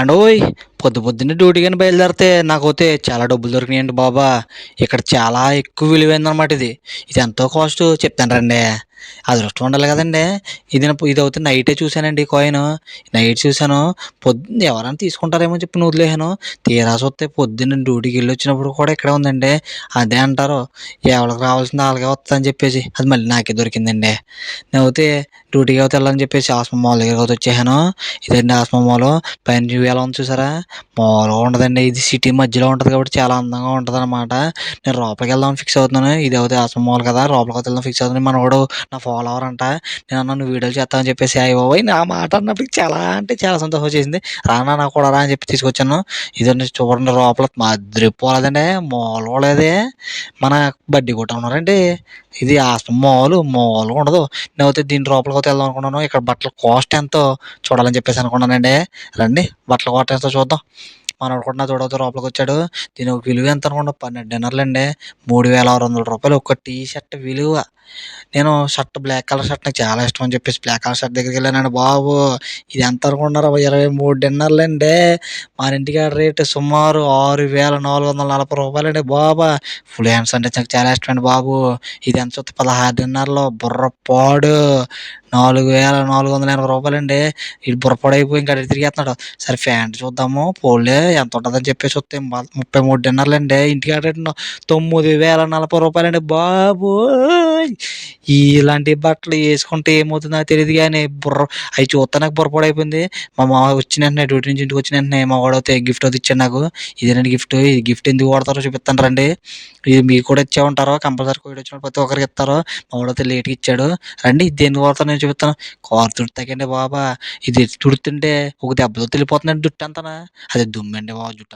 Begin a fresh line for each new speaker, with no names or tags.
అండోయ్ పొద్దు పొద్దున్నే కానీ బయలుదేరితే నాకైతే చాలా డబ్బులు దొరికినాయండి బాబా. ఇక్కడ చాలా ఎక్కువ విలువైంది అనమాట ఇది. ఇది ఎంతో కాస్ట్ చెప్తాను రండి. అదృష్టం ఉండాలి కదండి. ఇది ఇది అయితే నైటే చూశానండి ఈ కాయిన్ నైట్ చూశాను. పొద్దున్న ఎవరైనా తీసుకుంటారేమో అని చెప్పి వదిలేసాను తీరా చూస్తే పొద్దున్న డ్యూటీకి వెళ్ళి వచ్చినప్పుడు కూడా ఇక్కడే ఉందండి. అదే అంటారు. ఎవరికి రావాల్సింది వాళ్ళకే వస్తుంది అని చెప్పేసి. అది మళ్ళీ నాకే దొరికిందండి. నేను అయితే డ్యూటీకి అయితే వెళ్ళాలని చెప్పేసి ఆస్మా మాల్ దగ్గరికి అయితే వచ్చేసాను. ఇదండి ఆస్మా మాల్. పైన ఎలా ఉంది చూసారా? మామూలుగా ఉండదండి. ఇది సిటీ మధ్యలో ఉంటుంది కాబట్టి చాలా అందంగా ఉంటుంది అనమాట నేను లోపలికి వెళ్దామని ఫిక్స్ అవుతున్నాను. ఇది అయితే ఆస్మా మాల్ కదా. లోపలికి వెళ్దాం ఫిక్స్ అవుతున్నాను. మనోడు నా ఫాలోవర్ అంట. నేను అన్నాను వీడియోలు చేస్తామని చెప్పేసి అయ్యి బాబోయ్ నా మాట అన్నప్పటికి చాలా అంటే చాలా సంతోషం చేసింది. రానా నాకు కూడా రా అని చెప్పి తీసుకొచ్చాను. ఇదండి చూడండి లోపల మద్రిపోలేదండి మామూలుగా లేదే మన బడ్డీ కొట్ట ఉన్నారండి ఇది ఆస్ప మాలు మామూలుగా ఉండదు. నేనైతే దీని లోపలికి అయితే వెళ్దాం అనుకున్నాను. ఇక్కడ బట్టల కాస్ట్ ఎంతో చూడాలని చెప్పేసి అనుకున్నానండి. రండి బట్టల కాస్ట్ ఎంతో చూద్దాం. మనోడు కూడా నా తోడవుతా లోపలికి వచ్చాడు. దీని ఒక విలువ ఎంత అనుకోండి పన్నెండు డిన్నర్లు అండి మూడు వేల ఆరు వందల రూపాయలు. ఒక టీ షర్ట్ విలువ. నేను షర్ట్ బ్లాక్ కలర్ షర్ట్ నాకు చాలా ఇష్టం అని చెప్పేసి బ్లాక్ కలర్ షర్ట్ దగ్గరికి వెళ్ళానండి. బాబు ఇది ఎంత అనుకుంటున్నారు? ఇరవై మూడు డిన్నర్లు అండి మన ఇంటికాడ రేటు సుమారు ఆరు వేల నాలుగు వందల నలభై రూపాయలు అండి బాబా. ఫుల్ హ్యాండ్స్ అంటే నాకు చాలా ఇష్టం అండి బాబు. ఇది ఎంత చూస్తే పదహారు డిన్నర్లు బుర్రపాడు. నాలుగు వేల నాలుగు వందల ఎనభై రూపాయలు అండి ఇటు బుర్రపడైపోయి ఇంకా అడిగి తిరిగేస్తున్నాడు సరే ఫ్యాంట్ చూద్దాము పోలే ఎంత ఉంటుందని చెప్పేసి చూస్తే ముప్పై మూడు డిన్నర్లు అండి ఇంటికాడ రేటు తొమ్మిది వేల నలభై రూపాయలు అండి బాబు ఇలాంటి బట్టలు వేసుకుంటే ఏమవుతుందో నాకు తెలియదు కానీ బుర్ర అవి చూస్తే నాకు బుర్రపాడు మా మామ వచ్చిన వెంటనే డ్యూటీ నుంచి ఇంటికి వచ్చిన వెంటనే మా వాడు గిఫ్ట్ అది ఇచ్చాడు నాకు. ఇదేనండి గిఫ్ట్ ఈ గిఫ్ట్ ఎందుకు వాడతారో చూపిస్తాను రండి. ఇది మీకు కూడా ఇచ్చే ఉంటారో కంపల్సరీ కోవిడ్ వచ్చిన ప్రతి ఒక్కరికి ఇస్తారు. మా వాడు లేట్గా ఇచ్చాడు. రండి ఇది ఎందుకు వాడతారు నేను చూపిస్తాను. కారు తుడుతాకండి బాబా? ఇది తుడుతుంటే ఒక దెబ్బతో తెలిపోతుందండి జుట్టు అంతా అది దుమ్మండి బాబు జుట్టు అంతా.